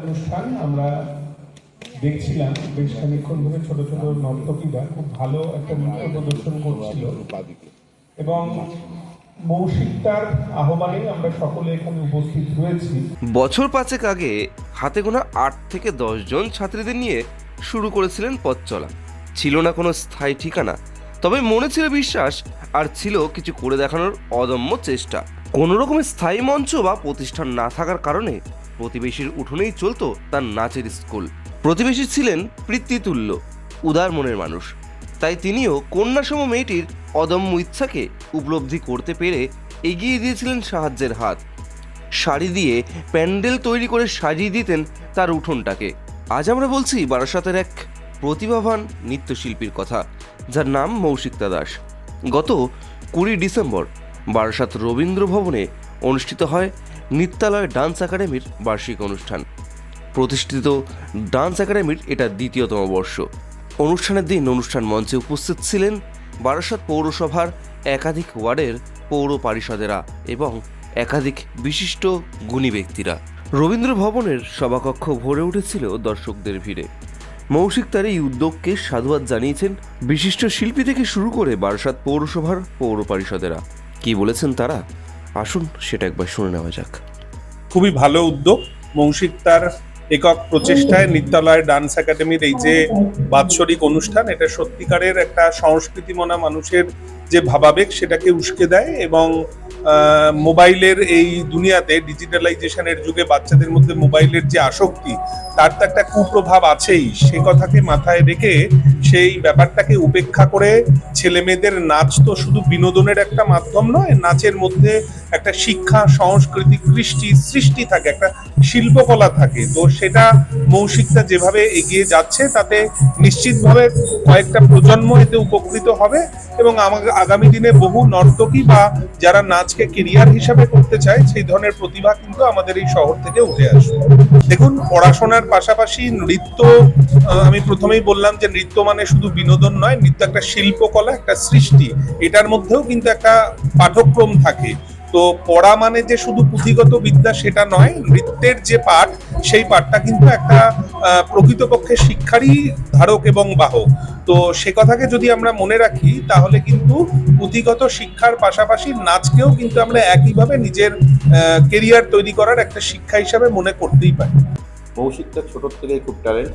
অনুষ্ঠান আমরা দেখছিলাম, বেশ খানিক্ষণ ধরে ছোট ছোট নর্তকীরা খুব ভালো একটা নৃত্য প্রদর্শন করছিল। এবং বছর পাঁচেক আগে হাতে গোনা আট থেকে জন ছাত্রীদের নিয়ে শুরু করেছিলেন পথ চলা। ছিল না কোনো স্থায়ী ঠিকানা, তবে মনে ছিল বিশ্বাস আর ছিল কিছু করে দেখানোর অদম্য চেষ্টা। কোনো রকমের স্থায়ী মঞ্চ বা প্রতিষ্ঠান না থাকার কারণে প্রতিবেশীর উঠোনেই চলতো তার নাচের স্কুল। প্রতিবেশী ছিলেন পিতৃতুল্য উদার মনের মানুষ। তাই তিনিও কন্যাসম মেয়েটির অদম্য ইচ্ছাকে উপলব্ধি করতে পেরে এগিয়ে দিয়েছিলেন সাহায্যের হাত। শাড়ি দিয়ে প্যান্ডেল তৈরি করে সাজিয়ে দিতেন তার উঠোনটাকে। আজ আমরা বলছি বারাসাতের এক প্রতিভাবান নৃত্যশিল্পীর কথা, যার নাম মৌসিকতা দাস। গত কুড়ি ডিসেম্বর বারাসাত রবীন্দ্র ভবনে অনুষ্ঠিত হয় নৃত্যালয় ডান্স একাডেমির বার্ষিক অনুষ্ঠান। প্রতিষ্ঠিত ডান্স একাডেমির এটা দ্বিতীয়তম বর্ষ। অনুষ্ঠানের দিন অনুষ্ঠান মঞ্চে উপস্থিত ছিলেন বারাসাত পৌরসভার একাধিক ওয়ার্ডের পৌর পারিষদেরা এবং একাধিক বিশিষ্ট গুণী ব্যক্তিরা। রবীন্দ্র ভবনের সভাকক্ষ ভরে উঠেছিল দর্শকদের ভিড়ে। মৌসিক তার এই উদ্যোগকে সাধুবাদ জানিয়েছেন বিশিষ্ট শিল্পী থেকে শুরু করে বারাসাত পৌরসভার পৌর পারিষদেরা। কি বলেছেন তারা? আসুন, সেটা একবার শুনে নেওয়া যাক। খুবই ভালো উদ্যোগ। মৌসিক তার একক প্রচেষ্টায় নিত্যালয় ডান্স একাডেমির এই যে বাৎসরিক অনুষ্ঠান, এটা সত্যিকারের একটা সংস্কৃতি মনা মানুষের যে ভাবাবেগ, সেটাকে উস্কে দেয় এবং মোবাইলের এই দুনিয়াতে ডিজিটালাইজেশনের যুগে বাচ্চাদের মধ্যে মোবাইলের যে আসক্তি, তার তো একটা কুপ্রভাব আছেই। সে কথাকে মাথায় রেখে সেই ব্যাপারটাকে উপেক্ষা করে ছেলে মেয়েদের নাচ তো শুধু বিনোদনের একটা মাধ্যম নয়, নাচের মধ্যে একটা শিক্ষা, সংস্কৃতি, কৃষ্টি সৃষ্টি থাকে, একটা শিল্পকলা থাকে। তো সেটা মৌসিকটা যেভাবে এগিয়ে যাচ্ছে, তাতে নিশ্চিতভাবে কয়েকটা প্রজন্ম এতে উপকৃত হবে। এবং আগামী দিনে বহু নর্তকী বা যারা নাচকে কেরিয়ার হিসাবে করতে চায়, সেই ধরনের প্রতিভা কিন্তু আমাদের এই শহর থেকে উঠে আসবে। দেখুন, পড়াশোনার পাশাপাশি নৃত্য আমি প্রথমেই বললাম যে নৃত্য মানে শুধু বিনোদন নয়, নৃত্য একটা শিল্পকলা, একটা সৃষ্টি। এটার মধ্যেও কিন্তু একটা পাঠক্রম থাকে। তো পড়া মানে যে শুধু পুঁথিগত বিদ্যা সেটা নয়, নৃত্যের যে পাঠ, সেই পাঠটা কিন্তু একটা প্রকৃতপক্ষে শিক্ষারই ধারক এবং বাহক। তো সে কথাকে যদি আমরা মনে রাখি, তাহলে কিন্তু পুঁথিগত শিক্ষার পাশাপাশি নাচকেও কিন্তু আমরা একইভাবে নিজের কেরিয়ার তৈরি করার একটা শিক্ষা হিসাবে মনে করতেই পারি। মৌসিকটা ছোটোর থেকেই খুব ট্যালেন্ট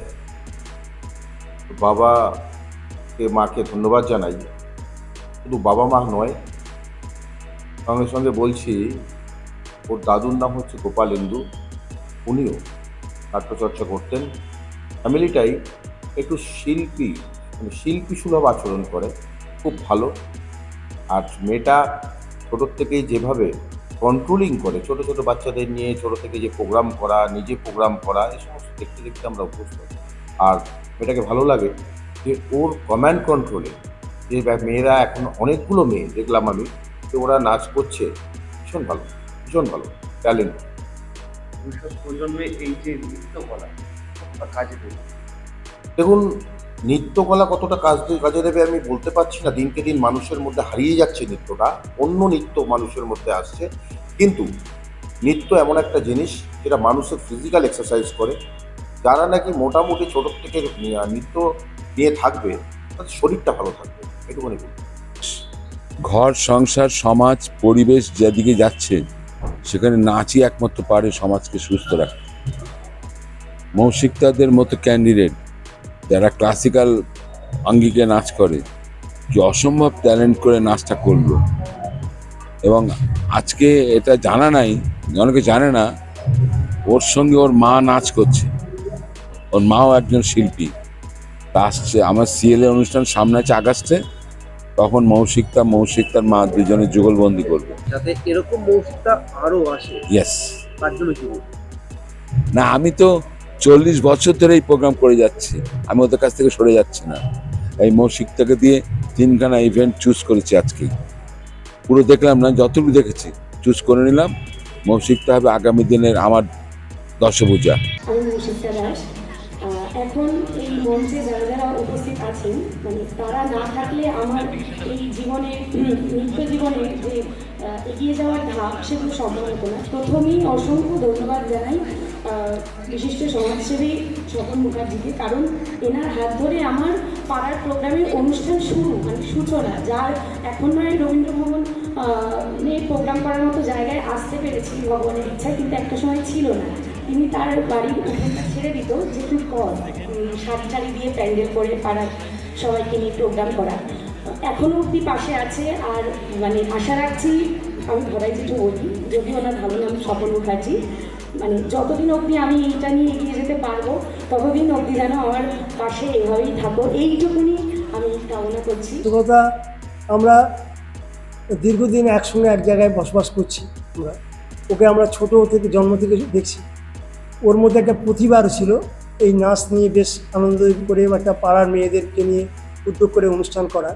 বাবাকে, মাকে ধন্যবাদ জানাই। শুধু বাবা মা নয় সঙ্গে সঙ্গে বলছি, ওর দাদুর নাম হচ্ছে গোপাল ইন্দু। উনিও নাট্যচর্চা করতেন। ফ্যামিলিটাই একটু শিল্পী মানে শিল্পী সুলভ আচরণ করে, খুব ভালো। আর মেয়েটা ছোটোর থেকেই যেভাবে কন্ট্রোলিং করে, ছোট ছোট বাচ্চাদের নিয়ে ছোট থেকে যে প্রোগ্রাম করা, নিজে প্রোগ্রাম করা এই সমস্ত দেখতে দেখতে আমরা অভ্যস্ত। আর এটাকে ভালো লাগে যে ওর কমান্ড কন্ট্রোলে যে মেয়েরা এখন অনেকগুলো মেয়ে, দেখলাম আমি যে ওরা নাচ করছে ভীষণ ভালো ভীষণ ভালো ট্যালেন্ট ভবিষ্যৎ প্রজন্মে এই যে নৃত্যকলা কাজে দেবে? দেখুন নৃত্যকলা কতটা কাজ দিয়ে কাজে দেবে আমি বলতে পারছি না। দিনকে দিন মানুষের মধ্যে হারিয়ে যাচ্ছে নৃত্যটা অন্য নৃত্য মানুষের মধ্যে আসছে। কিন্তু নৃত্য এমন একটা জিনিস যেটা মানুষের ফিজিক্যাল এক্সারসাইজ করে। যারা নাকি মোটামুটি ছোটোর থেকে নৃত্য নিয়ে থাকবে তাদের শরীরটা ভালো থাকবে। এটুকুনি বলব। ঘর, সংসার, সমাজ, পরিবেশ যেদিকে যাচ্ছে, সেখানে নাচই একমাত্র পারে সমাজকে সুস্থ রাখতে। মৌসিকতাদের মতো ক্যান্ডিডেট যারা ক্লাসিক্যাল আঙ্গিকে নাচ করে কি অসম্ভব ট্যালেন্ট করে নাচটা করল। এবং আজকে এটা জানা নাই, অনেকে জানে না, ওর সঙ্গে ওর মা নাচ করছে। ওর মাও একজন শিল্পী। তা আসছে, আমার সিএলএ অনুষ্ঠান সামনে আছে আগস্টে। তখন মৌসিকতা মৌসিকতার মা দুজনে যুগলবন্দি করবে। যাতে এরকম মৌসিকতা আসে। ইয়েস তার জন্য কি না আমি তো চল্লিশ বছর ধরে এই প্রোগ্রাম করে যাচ্ছি। আমি ওদের কাছ থেকে সরে যাচ্ছি না। এই মৌসিকতাকে দিয়ে তিনখানা ইভেন্ট চুজ করেছি আজকেই। পুরো দেখলাম না যতটুকু দেখেছি চুজ করে নিলাম। মৌসিকতা হবে আগামী দিনের আমার দশভূজা। আমি মৌসিকা দাস। আহ, এখন এই মঞ্চে যারা যারা উপস্থিত আছেন মানে তারা না থাকলে আমার এই জীবনে, নিত্য জীবনে যে এগিয়ে যাওয়ার ধাপ সেগুলো সম্ভব হতো না। প্রথমেই অসংখ্য ধন্যবাদ জানাই বিশিষ্ট সমাজসেবী স্বপন মুখার্জিকে, কারণ এনার হাত ধরে আমার পাড়ার প্রোগ্রামের অনুষ্ঠান শুরু মানে সূচনা, যার এখন নয় রবীন্দ্র ভবন নিয়ে প্রোগ্রাম করার মতো জায়গায় আসতে পেরেছি ভগবানের ইচ্ছা কিন্তু একটা সময় ছিল না। তিনি তার বাড়ির উঠোনটা ছেড়ে দিত যে তুই কর শাড়ি টাড়ি দিয়ে প্যান্ডেল করে পাড়ার সবাইকে নিয়ে প্রোগ্রাম করা। এখনও অবধি পাশে আছে আর মানে আশা রাখছি, আমি ধরাই যেটু বলি যদি ওনার ভালো নাম সফল মুখার্জি মানে যতদিন অবধি আমি এইটা নিয়ে এগিয়ে যেতে পারব, ততদিন অবধি যেন আমার পাশে এভাবেই থাকো এইটুকুনি আমি কামনা করছি। কথা আমরা দীর্ঘদিন একসঙ্গে এক জায়গায় বসবাস করছি আমরা। ওকে আমরা ছোট থেকে, জন্ম থেকে দেখছি। ওর মধ্যে একটা প্রতিভা ছিল। এই নাচ নিয়ে বেশ আনন্দ করে একটা পাড়ার মেয়েদেরকে নিয়ে উদ্যোগ করে অনুষ্ঠান করা।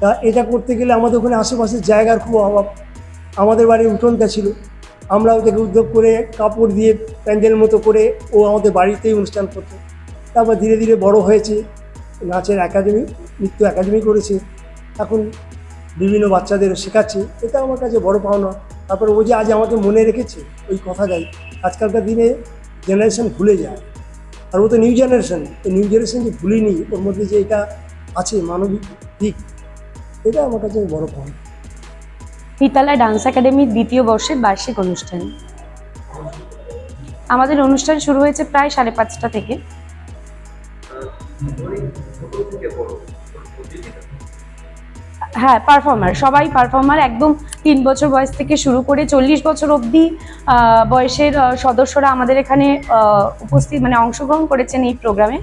তা এটা করতে গেলে আমাদের ওখানে আশেপাশে জায়গার খুব অভাব। আমাদের বাড়ির উঠোনটা ছিল। আমরা ওদেরকে উদ্যোগ করে কাপড় দিয়ে প্যান্ডেল মতো করে ও আমাদের বাড়িতেই অনুষ্ঠান করতো। তারপর ধীরে ধীরে বড় হয়েছে নাচের একাডেমি, নৃত্য একাডেমি করেছে। এখন বিভিন্ন বাচ্চাদের শেখাচ্ছে। এটা আমার কাছে বড় পাওনা। তারপর ও যে আজ আমাকে মনে রেখেছে, ওই কথাটাই আজকালকার দিনে জেনারেশন ভুলে যায়। আর ও তো নিউ জেনারেশন এই নিউ জেনারেশন যে ভুলিনি, ওর মধ্যে যে এটা আছে, মানবিক দিক, এটা আমার কাছে বড় পাওনা বিদ্যালয় ডান্স একাডেমির দ্বিতীয় বর্ষের বার্ষিক অনুষ্ঠান। আমাদের অনুষ্ঠান শুরু হয়েছে প্রায় সাড়ে পাঁচটা থেকে। হ্যাঁ পারফর্মার সবাই পারফর্মার একদম তিন বছর বয়স থেকে শুরু করে চল্লিশ বছর অবধি বয়সের সদস্যরা আমাদের এখানে উপস্থিত মানে অংশগ্রহণ করেছেন এই প্রোগ্রামে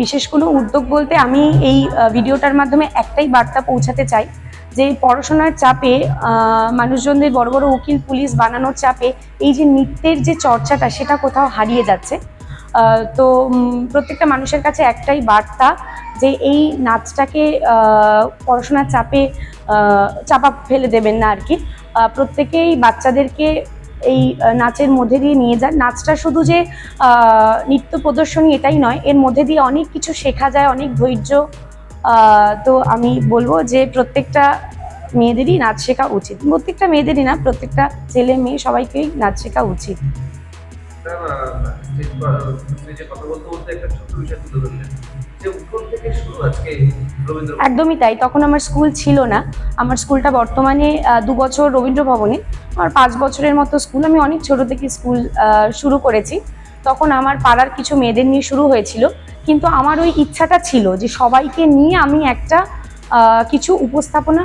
বিশেষ কোনো উদ্যোগ বলতে আমি এই ভিডিওটার মাধ্যমে একটাই বার্তা পৌঁছাতে চাই, যে পড়াশোনার চাপে মানুষজনদের বড় বড় উকিল পুলিশ বানানোর চাপে এই যে নৃত্যের যে চর্চাটা, সেটা কোথাও হারিয়ে যাচ্ছে। তো প্রত্যেকটা মানুষের কাছে একটাই বার্তা যে এই নাচটাকে পড়াশোনার চাপে চাপা ফেলে দেবেন না আর কি প্রত্যেকেই বাচ্চাদেরকে এই নাচের মধ্যে দিয়ে নিয়ে যান। নাচটা শুধু যে নৃত্য প্রদর্শনী এটাই নয়, এর মধ্যে দিয়ে অনেক কিছু শেখা যায়, অনেক ধৈর্য। তো আমি বলব যে প্রত্যেকটা মেয়েদেরই নাচ শেখা উচিত। প্রত্যেকটা মেয়েদেরই না, প্রত্যেকটা ছেলে মেয়ে সবাইকেই নাচ শেখা উচিত। রবীন্দ্র একদমই তাই। তখন আমার স্কুল ছিল না। আমার স্কুলটা বর্তমানে দু বছর রবীন্দ্র ভবনে। আমার পাঁচ বছরের মতো স্কুল। আমি অনেক ছোট থেকে স্কুল শুরু করেছি। তখন আমার পাড়ার কিছু মেয়েদের নিয়ে শুরু হয়েছিল। কিন্তু আমার ওই ইচ্ছাটা ছিল যে সবাইকে নিয়ে আমি একটা কিছু উপস্থাপনা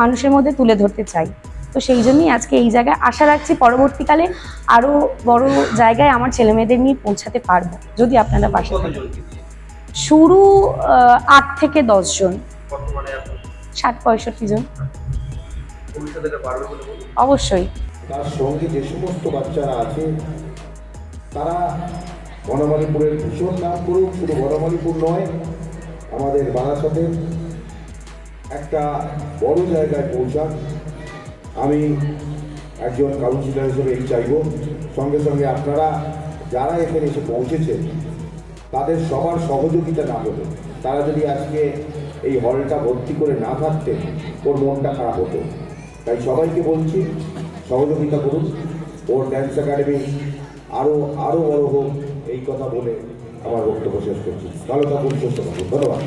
মানুষের মধ্যে তুলে ধরতে চাই। তো সেই জন্যই আজকে এই জায়গায় আশা রাখছি পরবর্তীকালে আরও বড় জায়গায় আমার ছেলে মেয়েদের নিয়ে পৌঁছাতে পারব যদি আপনারা পাশে থাকেন। শুরু আট থেকে দশ জন। ষাট পঁয়ষট্টি জন। অবশ্যই। তার সঙ্গে যে সমস্ত বাচ্চারা আছে তারা বনমালীপুরের ভীষণ নাম করুক শুধু বনমালীপুর নয় আমাদের বারাসাতের একটা বড় জায়গায় পৌঁছান আমি একজন কাউন্সিলর হিসেবে এই চাইব। সঙ্গে সঙ্গে আপনারা যারা এখানে এসে পৌঁছেছেন, তাদের সবার সহযোগিতা না হতো তারা যদি আজকে এই হলটা ভর্তি করে না থাকতেন, ওর মনটা খারাপ হতো। তাই সবাইকে বলছি, সহযোগিতা করুন। ওর ড্যান্স একাডেমি আরও আরও বড় হোক, এই কথা বলে আমার বক্তব্য শেষ করছি। ভালো থাকুন সুস্থ থাকুন। ধন্যবাদ।